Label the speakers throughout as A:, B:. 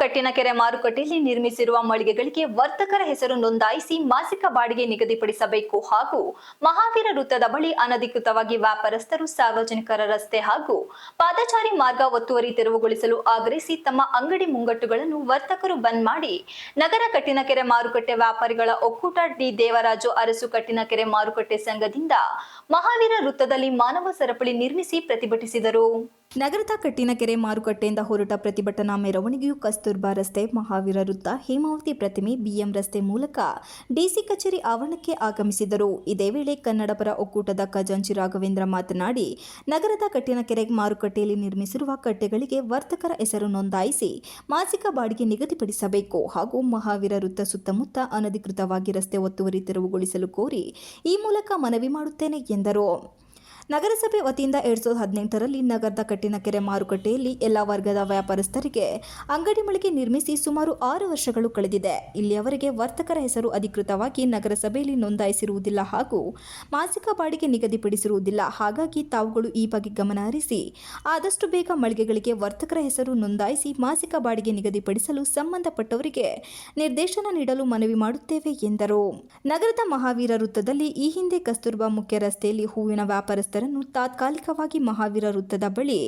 A: ಕಟ್ಟಿನಕೆರೆ ಮಾರುಕಟ್ಟೆಯಲ್ಲಿ ನಿರ್ಮಿಸಿರುವ ಮಳಿಗೆಗಳಿಗೆ ವರ್ತಕರ ಹೆಸರು ನೋಂದಾಯಿಸಿ ಮಾಸಿಕ ಬಾಡಿಗೆ ನಿಗದಿಪಡಿಸಬೇಕು ಹಾಗೂ ಮಹಾವೀರ ವೃತ್ತದ ಬಳಿ ಅನಧಿಕೃತವಾಗಿ ವ್ಯಾಪಾರಸ್ಥರು ಸಾರ್ವಜನಿಕರ ರಸ್ತೆ ಹಾಗೂ ಪಾದಚಾರಿ ಮಾರ್ಗ ಒತ್ತುವರಿ ತೆರವುಗೊಳಿಸಲು ಆಗ್ರಹಿಸಿ ತಮ್ಮ ಅಂಗಡಿ ಮುಂಗಟ್ಟುಗಳನ್ನು ವರ್ತಕರು ಬಂದ್ ಮಾಡಿ ನಗರ ಕಟ್ಟಿನಕೆರೆ ಮಾರುಕಟ್ಟೆ ವ್ಯಾಪಾರಿಗಳ ಒಕ್ಕೂಟ ಡಿ ದೇವರಾಜು ಅರಸು ಕಟ್ಟಿನಕೆರೆ ಮಾರುಕಟ್ಟೆ ಸಂಘದಿಂದ ಮಹಾವೀರ ವೃತ್ತದಲ್ಲಿ ಮಾನವ ಸರಪಳಿ ನಿರ್ಮಿಸಿ ಪ್ರತಿಭಟಿಸಿದರು. ನಗರದ ಕಟ್ಟಿನಕೆರೆ ಮಾರುಕಟ್ಟೆಯಿಂದ ಹೊರಟ ಪ್ರತಿಭಟನಾ ಮೆರವಣಿಗೆಯು ಕಸ್ತೂರ್ಬಾ ರಸ್ತೆ ಮಹಾವೀರ ವೃತ್ತ ಹೇಮಾವತಿ ಪ್ರತಿಮೆ ಬಿಎಂ ರಸ್ತೆ ಮೂಲಕ ಡಿಸಿ ಕಚೇರಿ ಆವರಣಕ್ಕೆ ಆಗಮಿಸಿದರು. ಇದೇ ವೇಳೆ ಕನ್ನಡಪರ ಒಕ್ಕೂಟದ ಖಜಾಂಚಿ ರಾಘವೇಂದ್ರ ಮಾತನಾಡಿ, ನಗರದ ಕಟ್ಟಿನಕೆರೆ ಮಾರುಕಟ್ಟೆಯಲ್ಲಿ ನಿರ್ಮಿಸಿರುವ ಕಟ್ಟೆಗಳಿಗೆ ವರ್ತಕರ ಹೆಸರು ನೋಂದಾಯಿಸಿ ಮಾಸಿಕ ಬಾಡಿಗೆ ನಿಗದಿಪಡಿಸಬೇಕು ಹಾಗೂ ಮಹಾವೀರ ವೃತ್ತ ಸುತ್ತಮುತ್ತ ಅನಧಿಕೃತವಾಗಿ ರಸ್ತೆ ಒತ್ತುವರಿ ತೆರವುಗೊಳಿಸಲು ಕೋರಿ ಈ ಮೂಲಕ ಮನವಿ ಮಾಡುತ್ತೇನೆ ಎಂದರು. ನಗರಸಭೆ ವತಿಯಿಂದ ಎರಡ್ ಸಾವಿರದ ಹದಿನೆಂಟರಲ್ಲಿ ನಗರದ ಕಟ್ಟಿನಕೆರೆ ಮಾರುಕಟ್ಟೆಯಲ್ಲಿ ಎಲ್ಲ ವರ್ಗದ ವ್ಯಾಪಾರಸ್ಥರಿಗೆ ಅಂಗಡಿ ಮಳಿಗೆ ನಿರ್ಮಿಸಿ ಸುಮಾರು ಆರು ವರ್ಷಗಳು ಕಳೆದಿದೆ. ಇಲ್ಲಿಯವರೆಗೆ ವರ್ತಕರ ಹೆಸರು ಅಧಿಕೃತವಾಗಿ ನಗರಸಭೆಯಲ್ಲಿ ನೋಂದಾಯಿಸಿರುವುದಿಲ್ಲ ಹಾಗೂ ಮಾಸಿಕ ಬಾಡಿಗೆ ನಿಗದಿಪಡಿಸಿರುವುದಿಲ್ಲ. ಹಾಗಾಗಿ ತಾವುಗಳು ಈ ಬಗ್ಗೆ ಗಮನ ಹರಿಸಿ ಆದಷ್ಟು ಬೇಗ ಮಳಿಗೆಗಳಿಗೆ ವರ್ತಕರ ಹೆಸರು ನೋಂದಾಯಿಸಿ ಮಾಸಿಕ ಬಾಡಿಗೆ ನಿಗದಿಪಡಿಸಲು ಸಂಬಂಧಪಟ್ಟವರಿಗೆ ನಿರ್ದೇಶನ ನೀಡಲು ಮನವಿ ಮಾಡುತ್ತೇವೆ ಎಂದರು. ನಗರದ ಮಹಾವೀರ ವೃತ್ತದಲ್ಲಿ ಈ ಹಿಂದೆ ಕಸ್ತೂರ್ಬಾ ಮುಖ್ಯ ರಸ್ತೆಯಲ್ಲಿ ಹೂವಿನ ವ್ಯಾಪಾರಸ್ಥರನ್ನು ತಾತ್ಕಾಲಿಕವಾಗಿ ಮಹಾವೀರ ವೃತ್ತದ ಬಳಿ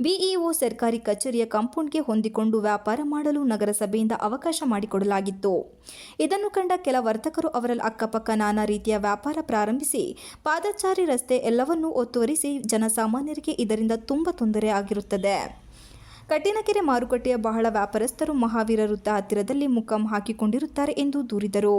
A: ಬಿಇಒ ಸರ್ಕಾರಿ ಕಚೇರಿಯ ಕಾಂಪೌಂಡ್ಗೆ ಹೊಂದಿಕೊಂಡು ವ್ಯಾಪಾರ ಮಾಡಲು ನಗರಸಭೆಯಿಂದ ಅವಕಾಶ ಮಾಡಿಕೊಡಲಾಗಿತ್ತು. ಇದನ್ನು ಕಂಡ ಕೆಲ ವರ್ತಕರು ಅವರ ಅಕ್ಕಪಕ್ಕ ನಾನಾ ರೀತಿಯ ವ್ಯಾಪಾರ ಪ್ರಾರಂಭಿಸಿ ಪಾದಚಾರಿ ರಸ್ತೆ ಎಲ್ಲವನ್ನೂ ಒತ್ತುವರಿಸಿ ಜನಸಾಮಾನ್ಯರಿಗೆ ಇದರಿಂದ ತುಂಬ ತೊಂದರೆ ಆಗಿರುತ್ತದೆ. ಕಟ್ಟಿನಕೆರೆ ಮಾರುಕಟ್ಟೆಯ ಬಹಳ ವ್ಯಾಪಾರಸ್ಥರು ಮಹಾವೀರ ವೃತ್ತ ಹತ್ತಿರದಲ್ಲಿ ಮುಖಂ ಹಾಕಿಕೊಂಡಿರುತ್ತಾರೆ ಎಂದು ದೂರಿದರು.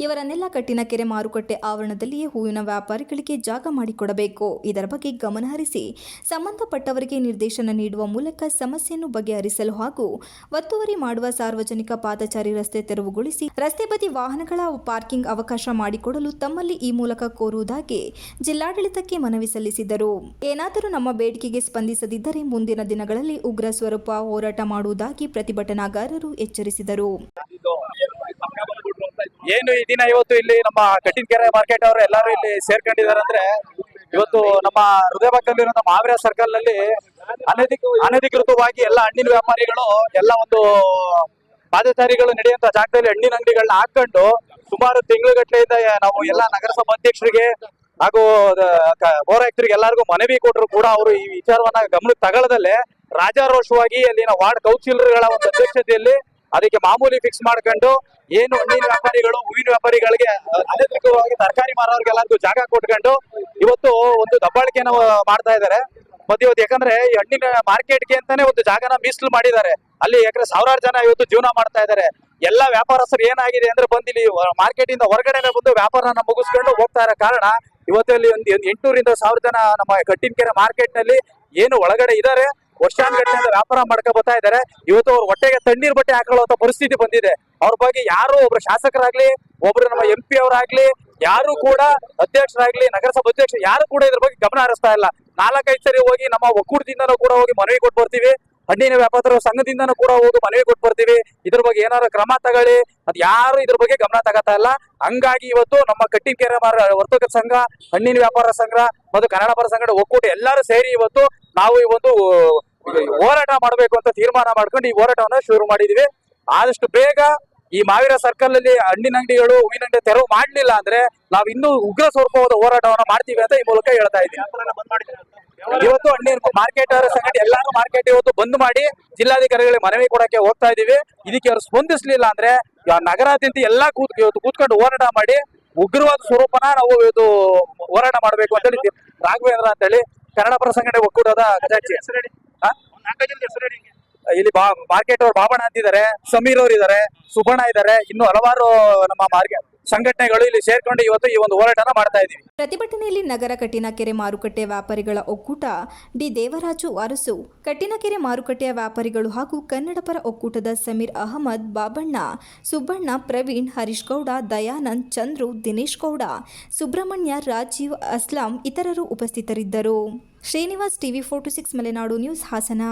A: ಇವರನ್ನೆಲ್ಲ ಕಟ್ಟಿನಕೆರೆ ಮಾರುಕಟ್ಟೆ ಆವರಣದಲ್ಲಿಯೇ ಹೂವಿನ ವ್ಯಾಪಾರಿಗಳಿಗೆ ಜಾಗ ಮಾಡಿಕೊಡಬೇಕು. ಇದರ ಬಗ್ಗೆ ಗಮನಹರಿಸಿ ಸಂಬಂಧಪಟ್ಟವರಿಗೆ ನಿರ್ದೇಶನ ನೀಡುವ ಮೂಲಕ ಸಮಸ್ಯೆಯನ್ನು ಬಗೆಹರಿಸಲು ಹಾಗೂ ಒತ್ತುವರಿ ಮಾಡುವ ಸಾರ್ವಜನಿಕ ಪಾದಚಾರಿ ರಸ್ತೆ ತೆರವುಗೊಳಿಸಿ ರಸ್ತೆ ಬದಿ ವಾಹನಗಳ ಪಾರ್ಕಿಂಗ್ ಅವಕಾಶ ಮಾಡಿಕೊಡಲು ತಮ್ಮಲ್ಲಿ ಈ ಮೂಲಕ ಕೋರುವುದಾಗಿ ಜಿಲ್ಲಾಡಳಿತಕ್ಕೆ ಮನವಿ ಸಲ್ಲಿಸಿದರು. ಏನಾದರೂ ನಮ್ಮ ಬೇಡಿಕೆಗೆ ಸ್ಪಂದಿಸದಿದ್ದರೆ ಮುಂದಿನ ದಿನಗಳಲ್ಲಿ ಉಗ್ರ ಸ್ವರೂಪ ಹೋರಾಟ ಮಾಡುವುದಾಗಿ ಪ್ರತಿಭಟನಾಗಾರರು ಎಚ್ಚರಿಸಿದರು.
B: ಏನು ಈ ದಿನ ಇವತ್ತು ಇಲ್ಲಿ ನಮ್ಮ ಕಟ್ಟಿನಕೆರೆ ಮಾರ್ಕೆಟ್ ಅವರು ಎಲ್ಲರೂ ಇಲ್ಲಿ ಸೇರ್ಕೊಂಡಿದ್ದಾರೆ ಅಂದ್ರೆ ಇವತ್ತು ನಮ್ಮ ಹೃದಯ ಭಾಗದಲ್ಲಿರೋ ಮಾವಿರ ಸರ್ಕಲ್ನಲ್ಲಿ ಅನಧಿಕ ಅನಧಿಕೃತವಾಗಿ ಎಲ್ಲ ಹಣ್ಣಿನ ವ್ಯಾಪಾರಿಗಳು ಎಲ್ಲ ಒಂದು ಪಾದಚಾರಿಗಳು ನಡೆಯುವಂತ ಜಾಗದಲ್ಲಿ ಹಣ್ಣಿನ ಅಂಗಡಿಗಳನ್ನ ಹಾಕೊಂಡು ಸುಮಾರು ತಿಂಗಳುಗಟ್ಟಲೆಯಿಂದ ನಾವು ಎಲ್ಲ ನಗರಸಭಾ ಅಧ್ಯಕ್ಷರಿಗೆ ಹಾಗೂ ಪೌರಾಯುಕ್ತರಿಗೆ ಎಲ್ಲರಿಗೂ ಮನವಿ ಕೊಟ್ಟರು ಕೂಡ ಅವರು ಈ ವಿಚಾರವನ್ನ ಗಮನಕ್ಕೆ ತಗೊಳ್ಳದಲ್ಲೇ ರಾಜಾರೋಷವಾಗಿ ಅಲ್ಲಿನ ವಾರ್ಡ್ ಕೌನ್ಸಿಲರ್ಗಳ ಒಂದು ಅಧ್ಯಕ್ಷತೆಯಲ್ಲಿ ಅದಕ್ಕೆ ಮಾಮೂಲಿ ಫಿಕ್ಸ್ ಮಾಡ್ಕೊಂಡು ಏನು ಹಣ್ಣಿನ ವ್ಯಾಪಾರಿಗಳು, ಹೂವಿನ ವ್ಯಾಪಾರಿಗಳಿಗೆ ಅನಧಿಕೃತವಾಗಿ ತರಕಾರಿ ಮಾರೋರಿಗೆಲ್ಲರಿಗೂ ಜಾಗ ಕೊಟ್ಕೊಂಡು ಇವತ್ತು ಒಂದು ದಬ್ಬಾಳಿಕೆನ ಮಾಡ್ತಾ ಇದ್ದಾರೆ. ಮತ್ತೆ ಇವತ್ತು ಯಾಕಂದ್ರೆ ಈ ಹಣ್ಣಿನ ಮಾರ್ಕೆಟ್ಗೆ ಅಂತಾನೆ ಒಂದು ಜಾಗನ ಮೀಸಲು ಮಾಡಿದ್ದಾರೆ. ಅಲ್ಲಿ ಯಾಕಂದ್ರೆ ಸಾವಿರಾರು ಜನ ಇವತ್ತು ಜೀವನ ಮಾಡ್ತಾ ಇದ್ದಾರೆ. ಎಲ್ಲ ವ್ಯಾಪಾರಸ್ಥರು ಏನಾಗಿದೆ ಅಂದ್ರೆ ಬಂದು ಇಲ್ಲಿ ಮಾರ್ಕೆಟ್ ಇಂದ ಹೊರಗಡೆನೆ ಬಂದು ವ್ಯಾಪಾರನ ಮುಗಿಸ್ಕೊಂಡು ಹೋಗ್ತಾ ಇರೋ ಕಾರಣ ಇವತ್ತು ಇಲ್ಲಿ ಒಂದು ಎಂಟುನೂರಿಂದ ಸಾವಿರ ಜನ ನಮ್ಮ ಕಟ್ಟಿನಕೆರೆ ಮಾರ್ಕೆಟ್ನಲ್ಲಿ ಏನು ಒಳಗಡೆ ಇದ್ದಾರೆ. ವರ್ಷಾನುಗಟ್ಟಲೆ ವ್ಯಾಪಾರ ಮಾಡ್ಕೊ ಬರ್ತಾ ಇದ್ದಾರೆ ಇವತ್ತು ಅವ್ರ ಹೊಟ್ಟೆಗೆ ತಣ್ಣೀರ್ ಬಟ್ಟೆ ಹಾಕೊಳ್ಳುವಂತ ಪರಿಸ್ಥಿತಿ ಬಂದಿದೆ. ಅವ್ರ ಬಗ್ಗೆ ಯಾರು ಒಬ್ರು ಶಾಸಕರಾಗ್ಲಿ, ಒಬ್ರು ನಮ್ಮ ಎಂ ಪಿ ಅವರಾಗ್ಲಿ, ಯಾರು ಕೂಡ ಅಧ್ಯಕ್ಷರಾಗ್ಲಿ, ನಗರಸಭಾ ಅಧ್ಯಕ್ಷ ಯಾರು ಕೂಡ ಇದ್ರ ಬಗ್ಗೆ ಗಮನ ಹರಿಸ್ತಾ ಇಲ್ಲ. ನಾಲ್ಕೈದು ಸರಿ ಹೋಗಿ ನಮ್ಮ ಒಕ್ಕೂಟದಿಂದನೂ ಕೂಡ ಹೋಗಿ ಮನವಿ ಕೊಟ್ಟು ಬರ್ತೀವಿ. ಹಣ್ಣಿನ ವ್ಯಾಪಾರ ಸಂಘದಿಂದನೂ ಕೂಡ ಹೋಗಿ ಮನವಿ ಕೊಟ್ಟು ಬರ್ತೀವಿ. ಇದ್ರ ಬಗ್ಗೆ ಏನಾದ್ರು ಕ್ರಮ ತಗೊಳ್ಳಿ. ಅದ್ ಯಾರು ಇದ್ರ ಬಗ್ಗೆ ಗಮನ ತಗೋತಾ ಇಲ್ಲ. ಹಂಗಾಗಿ ಇವತ್ತು ನಮ್ಮ ಕಟ್ಟಿನಕೆರೆ ಮಾರ ವರ್ತಕ ಸಂಘ, ಹಣ್ಣಿನ ವ್ಯಾಪಾರ ಸಂಘ, ಮತ್ತು ಕನ್ನಡ ಪರ ಸಂಘ ಒಕ್ಕೂಟ ಎಲ್ಲರೂ ಸೇರಿ ಇವತ್ತು ನಾವು ಈ ಒಂದು ಹೋರಾಟ ಮಾಡಬೇಕು ಅಂತ ತೀರ್ಮಾನ ಮಾಡ್ಕೊಂಡು ಈ ಹೋರಾಟವನ್ನ ಶುರು ಮಾಡಿದೀವಿ. ಆದಷ್ಟು ಬೇಗ ಈ ಮಾವಿರ ಸರ್ಕಲ್ ಅಲ್ಲಿ ಹಣ್ಣಿನ ಅಂಗಡಿಗಳು, ಹೂವಿನ ಅಂಗಡಿ ತೆರವು ಮಾಡ್ಲಿಲ್ಲ ಅಂದ್ರೆ ನಾವು ಇನ್ನೂ ಉಗ್ರ ಸ್ವರೂಪವಾದ ಹೋರಾಟವನ್ನ ಮಾಡ್ತೀವಿ ಅಂತ ಈ ಮೂಲಕ ಹೇಳ್ತಾ ಇದ್ದೀನಿ. ಇವತ್ತು ಹಣ್ಣಿನ ಮಾರ್ಕೆಟ್ ಸಂಘಟನೆ ಎಲ್ಲಾನು ಮಾರ್ಕೆಟ್ ಇವತ್ತು ಬಂದ್ ಮಾಡಿ ಜಿಲ್ಲಾಧಿಕಾರಿಗಳಿಗೆ ಮನವಿ ಕೊಡಕ್ಕೆ ಹೋಗ್ತಾ ಇದೀವಿ. ಇದಕ್ಕೆ ಅವ್ರು ಸ್ಪಂದಿಸ್ಲಿಲ್ಲ ಅಂದ್ರೆ ನಗರಾದ್ಯಂತ ಎಲ್ಲಾ ಕೂತ್, ಇವತ್ತು ಕೂತ್ಕೊಂಡು ಹೋರಾಟ ಮಾಡಿ ಉಗ್ರವಾದ ಸ್ವರೂಪನ ನಾವು ಇವತ್ತು ಹೋರಾಟ ಮಾಡ್ಬೇಕು ಅಂತ ಹೇಳಿ ರಾಘವೇಂದ್ರ ಅಂತ ಹೇಳಿ ಕನ್ನಡ ಪರ ಸಂಘಟನೆ ಒಕ್ಕೂಟದ ಖಜಾಂಚಿ? ಇಲ್ಲಿ ಮಾರ್ಕೆಟ್ ಅವ್ರು ಬಾಬಣ್ಣ ಅಂತಿದ್ದಾರೆ, ಸಮೀರ್ ಅವರು ಇದ್ದಾರೆ ಸುಬಣ್ಣ ಇದಾರೆ ಇನ್ನು ಹಲವಾರು ನಮ್ಮ ಮಾರ್ಕೆಟ್ ಸಂಘಟನೆಗಳು ಇಲ್ಲಿ ಸೇರ್ಕೊಂಡು ಇವತ್ತು ಈ ಒಂದು ಹೋರಾಟನ ಮಾಡ್ತಾ ಇದ್ದೀವಿ.
A: ಪ್ರತಿಭಟನೆಯಲ್ಲಿ ನಗರ ಕಟ್ಟಿನಕೆರೆ ಮಾರುಕಟ್ಟೆ ವ್ಯಾಪಾರಿಗಳ ಒಕ್ಕೂಟ, ಡಿ ದೇವರಾಜು ಅರಸು ಕಟ್ಟಿನಕೆರೆ ಮಾರುಕಟ್ಟೆಯ ವ್ಯಾಪಾರಿಗಳು ಹಾಗೂ ಕನ್ನಡಪರ ಒಕ್ಕೂಟದ ಸಮೀರ್ ಅಹಮದ್, ಬಾಬಣ್ಣ ಸುಬ್ಬಣ್ಣ ಪ್ರವೀಣ್, ಹರೀಶ್ ಗೌಡ, ದಯಾನಂದ್, ಚಂದ್ರು, ದಿನೇಶ್ ಗೌಡ, ಸುಬ್ರಹ್ಮಣ್ಯ, ರಾಜೀವ್ ಅಸ್ಲಾಂ ಇತರರು ಉಪಸ್ಥಿತರಿದ್ದರು. Srinivas TV forty six Malenadu news Hassan.